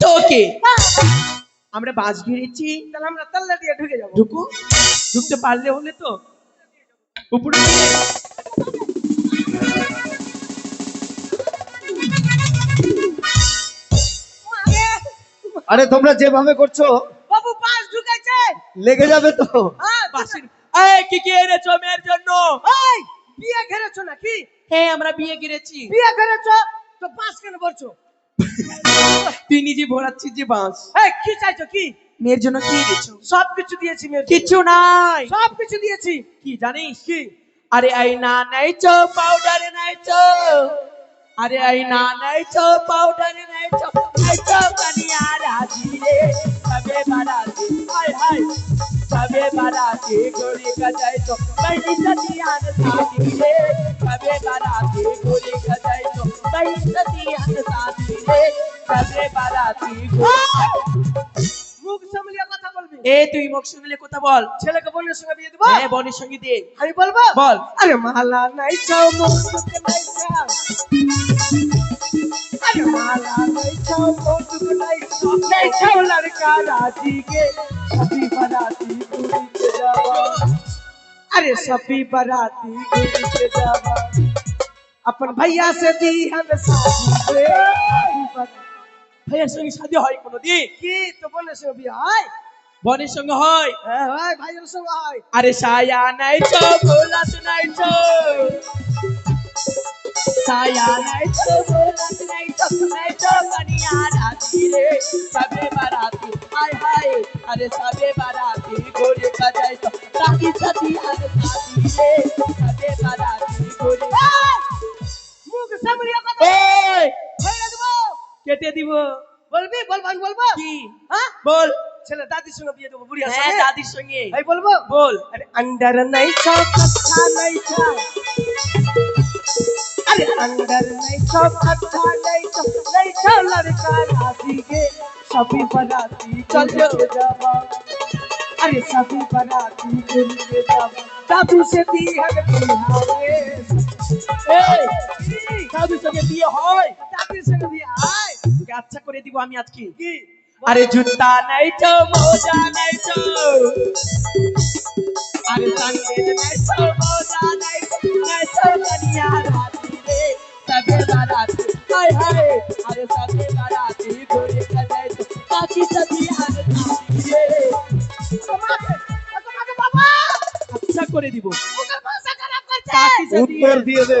তোকে। আমরা বাস ঘিরেছি। তাহলে আমরা তাল্লা দিয়ে ঢুকে যাব। ঢুকু। ঢুকতে পারলে হলে তো উপরে আরে তোমরা যেভাবে করছ বাবু পাঁচ ঢুকেছে। লেগে যাবে তো। হ্যাঁ এই কি কি এনেছো মেয়ের জন্য? এই বিয়ে ঘেরেছো নাকি? হ্যাঁ আমরা বিয়ে গিরেছি বিয়ে ঘেরেছো? তো পাঁচ কেন বলছো তুই নিজে ভরাচ্ছিস যে বাস এই কি চাইছো কি? মেয়ের জন্য কি এনেছো সব কিছু দিয়েছি মেয়ের কিছু নাই। সব কিছু দিয়েছি। কি জানিস? কি? আরে আইনা নাইছো পাউডার নাইছো। আরে আইনা নাইছো পাউডার নাইছো। নাইছো কানিয়া রাজি রে। সবে বারাতি হাই হাই সবে বারাতি গোরি গজাইছো বাইনি সদিয়ান সাথী রে। রে সবে বারাতি মুখ সামলিয়ে কথা বলবি এ তুই মুখ শুনলে কথা বল ছেলেকে বোনের সঙ্গে বিয়ে দেবো হ্যাঁ বনের সঙ্গে দে আমি বলবো বল আরে মালা নাই চাও মুখ দুঃখ নাই চাও আরে মালা নাই চাও মুখ দুঃখ নাই চাও নাই চাও লড়কা রাজি के सभी बराती गुड़ी के जावा अरे सभी बराती गुड़ी के जावा अपन भैया से दी हम शादी रे ভাইয়ের সঙ্গে শাদি হয় কোনোদিন? কি? তো বোনের সঙ্গে বিয়ে হয়। বনের সঙ্গে হয়। হ্যাঁ হয় ভাইয়ের সঙ্গে হয়। আরে সায়া নাইছো গোলাপ নাইছো সায়া নাইছো গোলাপ নাইছো নাইছো কানিয়া রাতি রে। সবে বারাতি হায় হায়। আরে সবে বারাতি গোরে কাজাইছো রাতি সাথী আর সাথী রে। সবে বারাতি গোরে মুখ কথা দেবো কেটে দিব বলবি বলবো আমি বলবো কি হ্যাঁ বল ছেলে দাদির সঙ্গে বিয়ে দেবো বুড়িয়ার হ্যাঁ সঙ্গে দাদির সঙ্গে ভাই বলবো বল अरे अंदर नहीं छो कच्चा नहीं छो अरे अंदर नहीं छो कच्चा नहीं छो नहीं छो लड़का राजी के सभी बराती चल के जावा अरे सभी बराती गुल के जावा दादू से दी है बिहारे এই দাদির সঙ্গে বিয়ে হয় दादी से भी आए তোকে আচ্ছা করে দিব আমি আজকে। আরে জুতা নাই তো মোজা নাই তো। আরে সানডেল নাই তো মোজা নাই নাই তো কনিয়া রাতি রে। সবে বারাতি হায় হায় আরে সবে বারাতি ঘুরে কাজাই তো কাকি আর কাকি রে। তোমাকে তোমাকে বাবা! আচ্ছা করে দিব। উত্তর দিয়ে দে।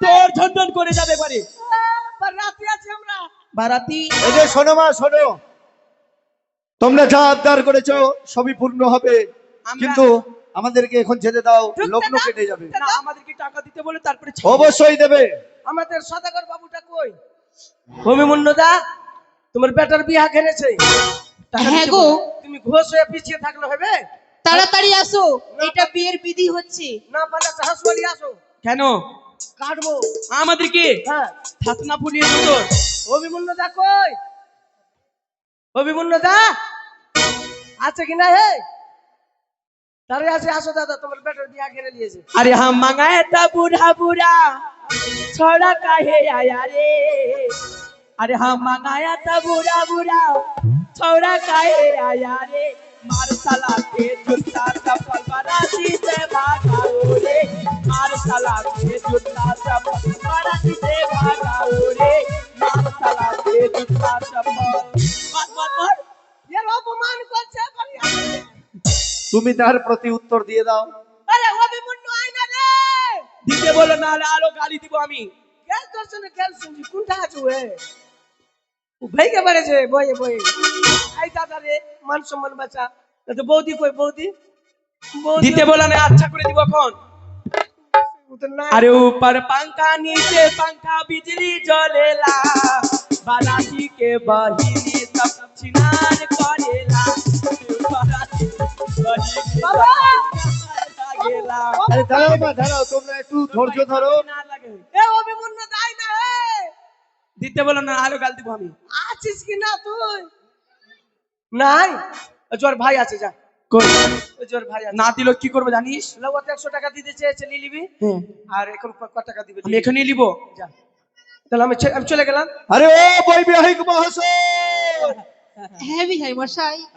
পেট ঝনঝন করে যাবে পারে তোমরা যা আবদার করেছ সবই পূর্ণ হবে। কিন্তু আমাদেরকে এখন ছেড়ে দাও লগ্ন কেটে যাবে। আমাদেরকে টাকা দিতে বলে তারপরে অবশ্যই দেবে। আমাদের সদাগর বাবুটা কই? ভূমিমুন্নদা তোমার বেটার বিয়া কেনেছে হ্যাঁ তুমি ঘোষ হয়ে পিছিয়ে থাকলে হবে? তাড়াতাড়ি আসো। এটা বিয়ের বিধি হচ্ছে। না পারলে হাসপাতালে আসো। কেন? কাটবো আমাদেরকে হ্যাঁ থাতনা ফুলিয়ে দিত অভিমন্যদা কই অভিমন্যদা আছে কি না হে তারে আছে আসো দাদা তোমার বেটার বিয়া ঘেরে নিয়েছে अरे हम मंगाए था बूढ़ा बूढ़ा छोड़ा काहे आया रे अरे हम मंगाया था बूढ़ा बूढ़ा छोड़ा काहे आया रे मार साला के এর অপমান করছে বাড়ি আসে। তুমি তার প্রতি উত্তর দিয়ে দাও আরে অভিমন্যু আয়না রে দিতে বলো না হলে আরো গালি দিব আমি গ্যাস দর্শনে গ্যাস শুনছি কোনটা আছে ওয়ে ও ভাইকে বেড়েছে বয়ে বয়ে আই দাদা রে মান সম্মান বাঁচা তা তো বৌদি কই বৌদি বৌদি দিতে বলো না আচ্ছা করে দিব এখন ও তো নাই अरे ऊपर पंखा नीचे पंखा बिजली जलेला बाराती के बहिनी দিতে বলো না আরও গাল দিব আমি। আছিস কি না তুই? নাই। জোর ভাই আছে যা। কই? জোর ভাই আছে। না দিল কি করবে জানিস? হ্যাঁ। লওয়াত 100 টাকা দিতে চেয়েছে নিয়ে নিবি। হ্যাঁ। আর এখন কত টাকা দিবে আমি এখনই নিব। যা। তাহলে আমি চলে গেলাম। আরে ও বৈবাহিক মহাশয়! heavy, heavy. Mas aí